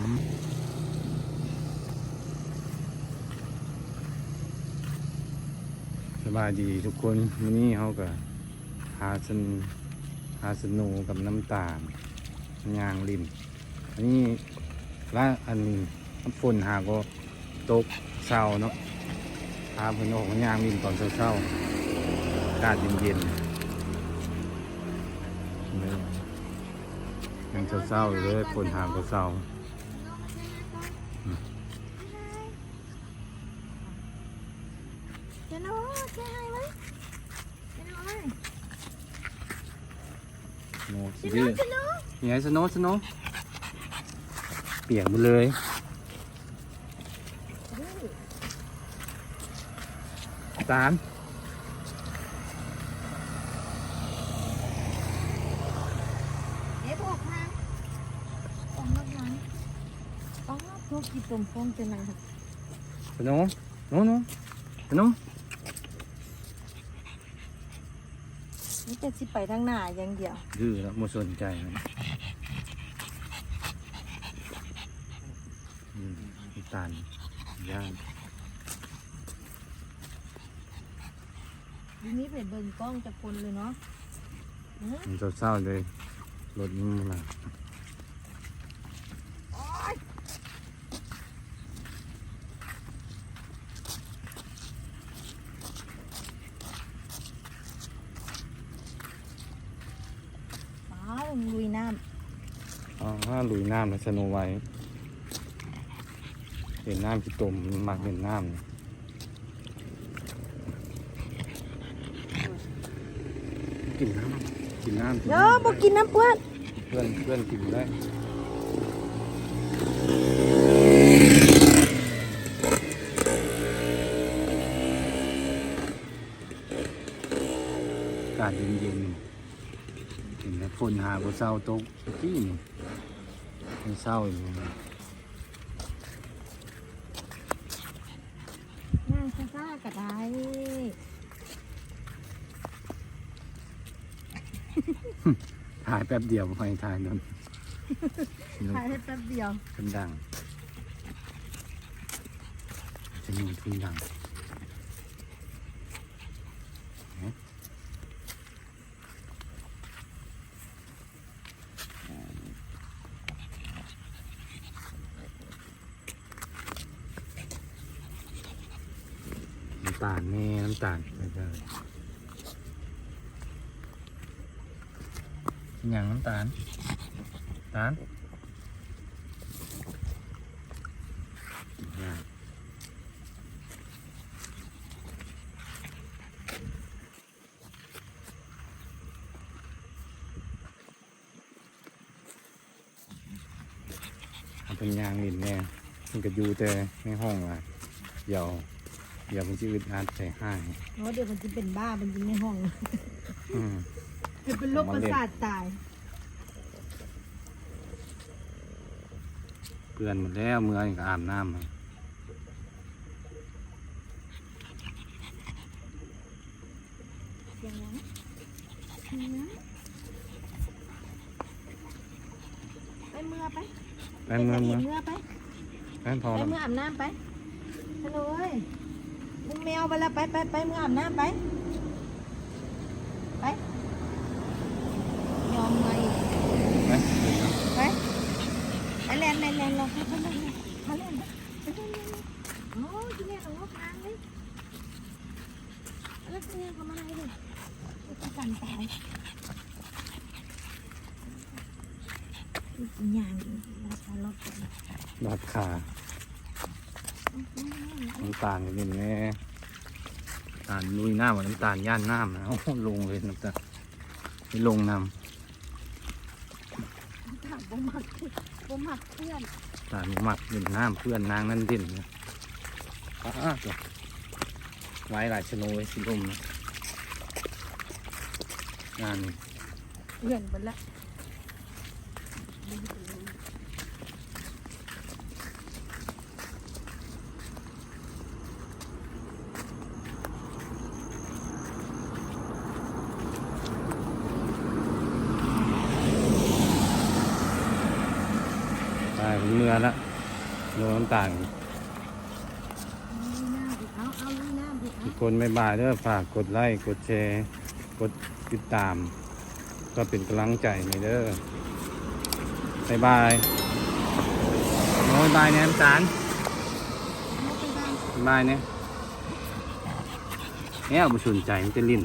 สบายดีทุกคนวันนี้เขาก็หาสนหาสนูกับน้ำตาลยางริม อันนี้ละอันนี้ฝนหาก็ตกเช้าเนาะพาเพิ่นออกยางริมตอนเช้าๆอากาศเย็นๆยังเช้าๆอยู่เลยฝนหาก็เช้า จะโน้ใช่ไหมจะโน้โน้สิจะดื้โน้อจะโน้ยังไงสโนว์สโนว์เปียกหมดเลยตาลเอ๊ะบอกทางฟองรับน้ำฟองรับพวกกี่ตุ่มฟองจะมาสโนว์โน้โน้สโนว์ จะสิไปทางหน้าอย่างเดียวดื้อแล้วไม่สนใจมันอืมตาลย่างทีนี้ไปเบิ่งกล้องจากคนเลยเนาะ มันเศร้าๆเลยรถมันมา ป้า ลุยน้อ๋อถ้าลุยน้ำนะสโนว์ไว้เห็นน้ำที่ต้มมันมักเห็นน้ำนะกินน้ำกินน้ำำเนาะบอกกินน้ำเพื่อน เพื่อนเพื่อนกินได้อากาศเย็น ๆเห็นไหมฝนหาบเศร้าตกเมื่อกี้นี่มันเศร้าอย่างนี้นั่งซ่าๆก็ได้ถ่ายแป๊บเดียวไปถ่ายนนถ่ายให้แป๊บเดียวขึ้นดังจะมีขึ้นดังเห็นไหมน้ำตาลแม่น้ำตาลไปเลยอย่างน้ำตาลตาลเป็นยางหลินแน่มันก็อยู่แต่ในห้องอะเดี๋ยว เดี๋ยวมันจะอึดอัดใส่ให้เนาะเดี๋ยวมันจะเป็นบ้ามันจะในห้องอืมจะเป็นโรคประสาทตายเพื่อนหมดแล้วเมื่อยก็อาบน้ำมาเสียงนั้นเสียงนั้นไปเมื่อไปไปเมื่อไปเมื่อเมื่อไปไปพอไปแล้ว เมื่ออาบน้ำไปฮัลโหลเอ้ย มึงแมวไปแล้วไปไปไปเมื่ออาบน้ำไป ไป ยอมไงไปไปไปแลนแลนแลนเราเขาเขาเล่นเขาเล่นไปเล่นเล่นเล่นโอ้ยที่เล่นของงทางเลยแล้วที่เล่นเขามาให้ดิไปกันตายอย่างราคารถกันดอดขา น้ำตาลก็เป็นแน่น้ำตาลลุยน้ำกับน้ำตาลย่านน้ำนะโอ้โหลงเลยน้ำตาลไม่ลงน้ถามบ่มักบ่มักเพื่อนำตาลหมักเด่นน้ำเพื่อนนางนั่นเด่นนะอ้าวจ้ะไว้หลายชะโนไว้สิลมนะงานนี้เพื่อนไปละ เมื่อละโนน้ำตาลลุยน้ำอีกเอาเอาลุยน้ำอีกทุกคนไม่บายเด้อฝากกดไลค์กดแชร์ กดติดตาม ก็เป็นกำลังใจในเด้อบายบายโอ้ยบายเนี่ยน้ำตาลเอาไปบ้านบายเนี่ยเนี่ยบุชุนใจมันจะลิ้น